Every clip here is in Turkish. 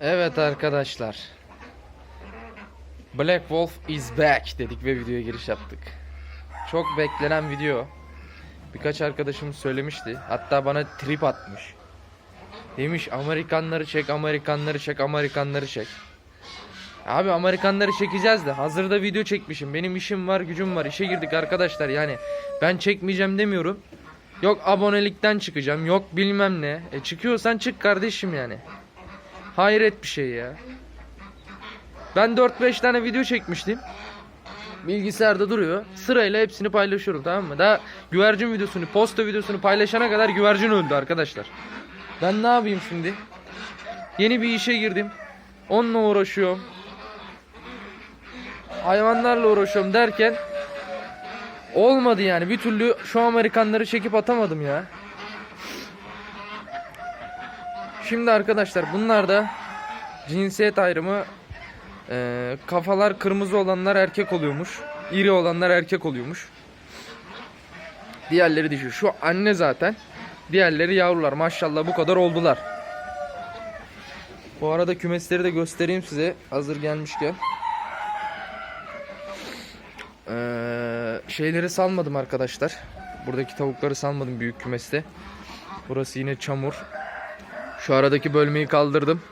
Evet arkadaşlar. Black Wolf is back dedik ve videoya giriş yaptık. Çok beklenen video. Birkaç arkadaşım söylemişti. Hatta bana trip atmış. Demiş Amerikanları çek, Amerikanları çek, Amerikanları çek. Abi Amerikanları çekeceğiz de hazırda video çekmişim. Benim işim var, gücüm var. İşe girdik arkadaşlar yani. Ben çekmeyeceğim demiyorum. Yok abonelikten çıkacağım. Yok bilmem ne. E çıkıyorsan çık kardeşim yani. Hayret bir şey ya. Ben 4-5 tane video çekmiştim. Bilgisayarda duruyor. Sırayla hepsini paylaşıyorum tamam mı? Daha güvercin videosunu, posta videosunu paylaşana kadar güvercin öldü arkadaşlar. Ben ne yapayım şimdi? Yeni bir işe girdim. Onunla uğraşıyorum. Hayvanlarla uğraşıyorum derken olmadı yani. Bir türlü şu Amerikanları çekip atamadım ya. Şimdi arkadaşlar bunlar da cinsiyet ayrımı e, kafalar kırmızı olanlar erkek oluyormuş. İri olanlar erkek oluyormuş. Diğerleri dişi. Şu anne zaten. Diğerleri yavrular. Maşallah bu kadar oldular. Bu arada kümesleri de göstereyim size hazır gelmişken. Ee, şeyleri salmadım arkadaşlar. Buradaki tavukları salmadım büyük kümeste. Burası yine çamur. Şu aradaki bölmeyi kaldırdım.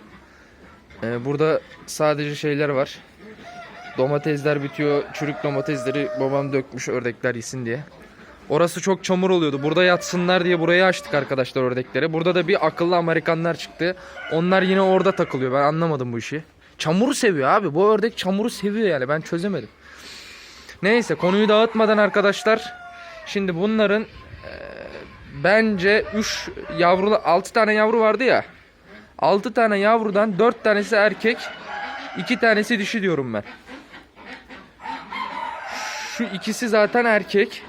Ee, burada sadece şeyler var. Domatesler bitiyor. Çürük domatesleri babam dökmüş ördekler yesin diye. Orası çok çamur oluyordu. Burada yatsınlar diye burayı açtık arkadaşlar ördekleri. Burada da bir akıllı Amerikanlar çıktı. Onlar yine orada takılıyor. Ben anlamadım bu işi. Çamuru seviyor abi. Bu ördek çamuru seviyor yani. Ben çözemedim. Neyse konuyu dağıtmadan arkadaşlar. Şimdi bunların e, bence 3 yavru 6 tane yavru vardı ya. 6 tane yavrudan 4 tanesi erkek, 2 tanesi dişi diyorum ben. Şu ikisi zaten erkek.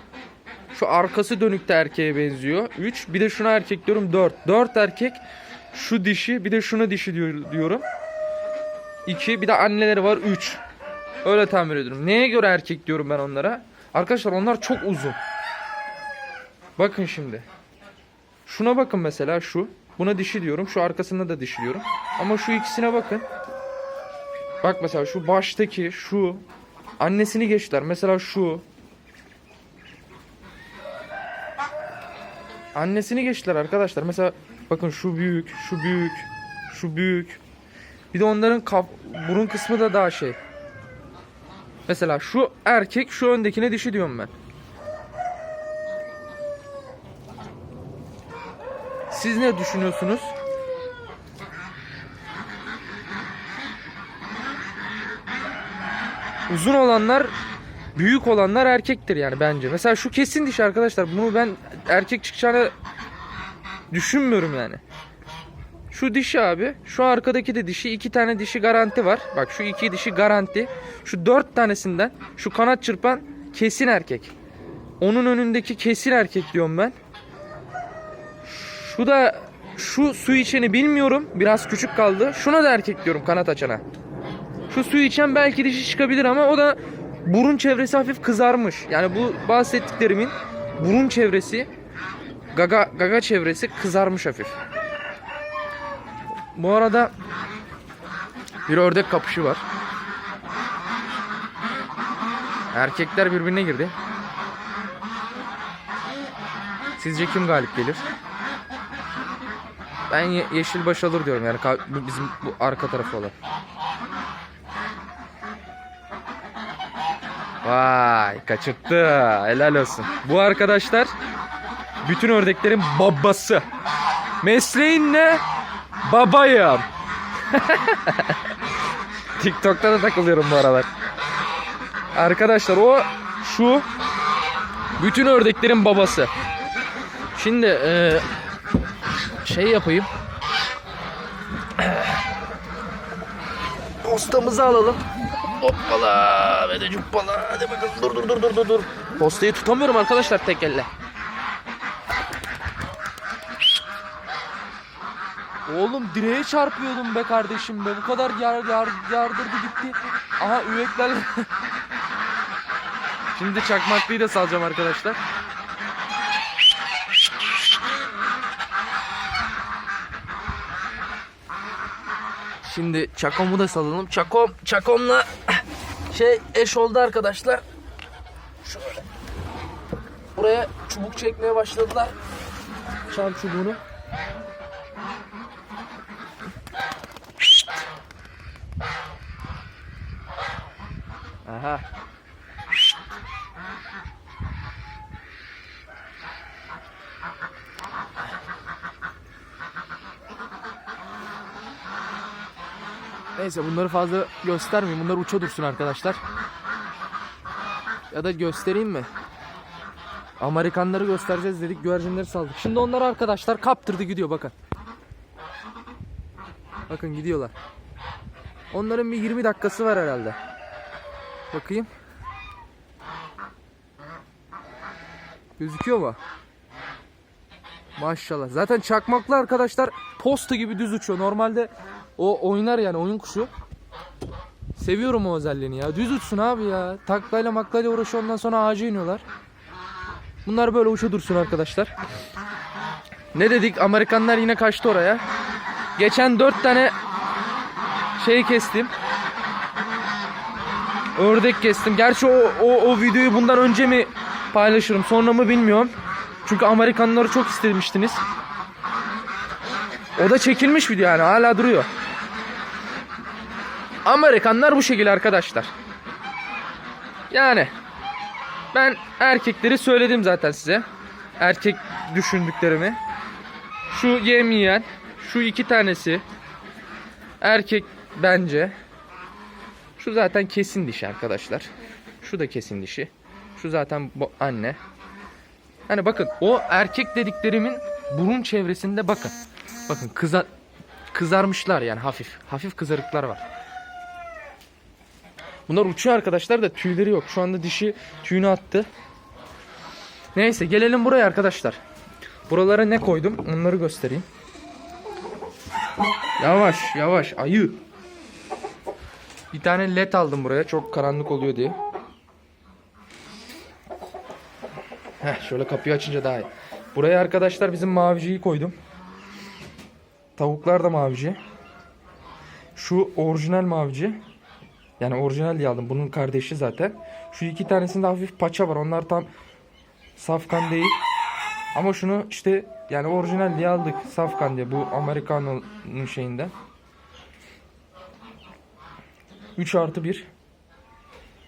Şu arkası dönük de erkeğe benziyor. 3. Bir de şuna erkek diyorum 4. 4 erkek. Şu dişi bir de şuna dişi diyor- diyorum. 2. Bir de anneleri var 3. Öyle tahmin ediyorum. Neye göre erkek diyorum ben onlara? Arkadaşlar onlar çok uzun. Bakın şimdi. Şuna bakın mesela şu. Buna dişi diyorum. Şu arkasında da dişi diyorum. Ama şu ikisine bakın. Bak mesela şu baştaki şu. Annesini geçtiler. Mesela şu. Annesini geçtiler arkadaşlar. Mesela bakın şu büyük, şu büyük, şu büyük. Bir de onların kaf burun kısmı da daha şey. Mesela şu erkek şu öndekine dişi diyorum ben. Siz ne düşünüyorsunuz? Uzun olanlar büyük olanlar erkektir yani bence. Mesela şu kesin dişi arkadaşlar. Bunu ben erkek çıkacağını düşünmüyorum yani. Şu dişi abi. Şu arkadaki de dişi. iki tane dişi garanti var. Bak şu iki dişi garanti. Şu dört tanesinden şu kanat çırpan kesin erkek. Onun önündeki kesin erkek diyorum ben. Şu da şu su içeni bilmiyorum. Biraz küçük kaldı. Şuna da erkek diyorum kanat açana. Şu suyu içen belki dişi çıkabilir ama o da burun çevresi hafif kızarmış. Yani bu bahsettiklerimin burun çevresi gaga gaga çevresi kızarmış hafif. Bu arada bir ördek kapışı var. Erkekler birbirine girdi. Sizce kim galip gelir? Ben ye- yeşil baş alır diyorum yani bizim bu arka tarafı olan. Vay kaçırttı. Helal olsun. Bu arkadaşlar bütün ördeklerin babası. Mesleğin ne? Babayım. TikTok'ta da takılıyorum bu aralar. Arkadaşlar o şu bütün ördeklerin babası. Şimdi eee, şey yapayım. Postamızı alalım. Hoppala ve de cuppala. Hadi bakalım dur dur dur dur dur dur. Postayı tutamıyorum arkadaşlar tek elle. Oğlum direğe çarpıyordum be kardeşim be. Bu kadar yar, yar, yardırdı gitti. Aha üvekler. Şimdi çakmaklıyı da salacağım arkadaşlar. Şimdi Çakom'u da salalım. Çakom, Çakom'la şey eş oldu arkadaşlar. Şöyle. Buraya çubuk çekmeye başladılar. Çam çubuğunu. Aha. Neyse bunları fazla göstermeyeyim. Bunlar uça dursun arkadaşlar. Ya da göstereyim mi? Amerikanları göstereceğiz dedik. Güvercinleri saldık. Şimdi onlar arkadaşlar kaptırdı gidiyor bakın. Bakın gidiyorlar. Onların bir 20 dakikası var herhalde. Bakayım. Gözüküyor mu? Maşallah. Zaten çakmaklı arkadaşlar posta gibi düz uçuyor. Normalde o oynar yani oyun kuşu. Seviyorum o özelliğini ya. Düz uçsun abi ya. Taklayla maklayla uğraşıyor ondan sonra ağaca iniyorlar. Bunlar böyle uça dursun arkadaşlar. Ne dedik? Amerikanlar yine kaçtı oraya. Geçen 4 tane şey kestim. Ördek kestim. Gerçi o, o, o videoyu bundan önce mi paylaşırım sonra mı bilmiyorum. Çünkü Amerikanları çok istemiştiniz. O da çekilmiş video yani hala duruyor. Amerikanlar bu şekilde arkadaşlar. Yani ben erkekleri söyledim zaten size. Erkek düşündüklerimi. Şu yem yiyen, şu iki tanesi erkek bence. Şu zaten kesin dişi arkadaşlar. Şu da kesin dişi. Şu zaten bu anne. Hani bakın o erkek dediklerimin burun çevresinde bakın. Bakın kıza kızarmışlar yani hafif. Hafif kızarıklar var. Bunlar uçuyor arkadaşlar da tüyleri yok. Şu anda dişi tüyünü attı. Neyse gelelim buraya arkadaşlar. Buralara ne koydum onları göstereyim. Yavaş yavaş ayı. Bir tane led aldım buraya çok karanlık oluyor diye. Heh, şöyle kapıyı açınca daha iyi. Buraya arkadaşlar bizim maviciyi koydum. Tavuklar da mavici. Şu orijinal mavici. Yani orijinal diye aldım. Bunun kardeşi zaten. Şu iki tanesinde hafif paça var. Onlar tam safkan değil. Ama şunu işte yani orijinal diye aldık. Safkan diye. Bu Amerikano'nun şeyinde. 3 artı 1.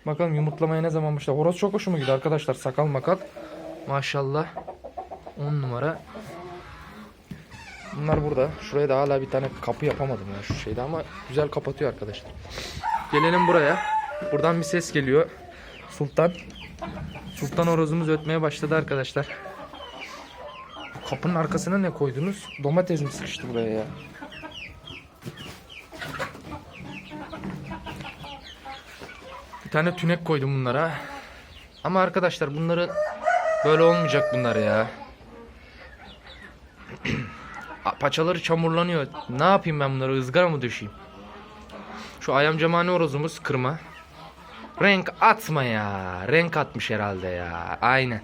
Bakalım yumurtlamaya ne zaman başlar. Horoz çok hoşuma gidiyor arkadaşlar. Sakal makal. Maşallah. 10 numara. Bunlar burada. Şuraya da hala bir tane kapı yapamadım ya şu şeyde ama güzel kapatıyor arkadaşlar. Gelelim buraya. Buradan bir ses geliyor. Sultan. Sultan horozumuz ötmeye başladı arkadaşlar. Bu kapının arkasına ne koydunuz? Domates mi sıkıştı buraya ya? Bir tane tünek koydum bunlara. Ama arkadaşlar bunları böyle olmayacak bunlar ya. Paçaları çamurlanıyor. Ne yapayım ben bunları? ızgara mı düşeyim? Şu ayamcamani horozumuz kırma. Renk atma ya. Renk atmış herhalde ya. Aynen.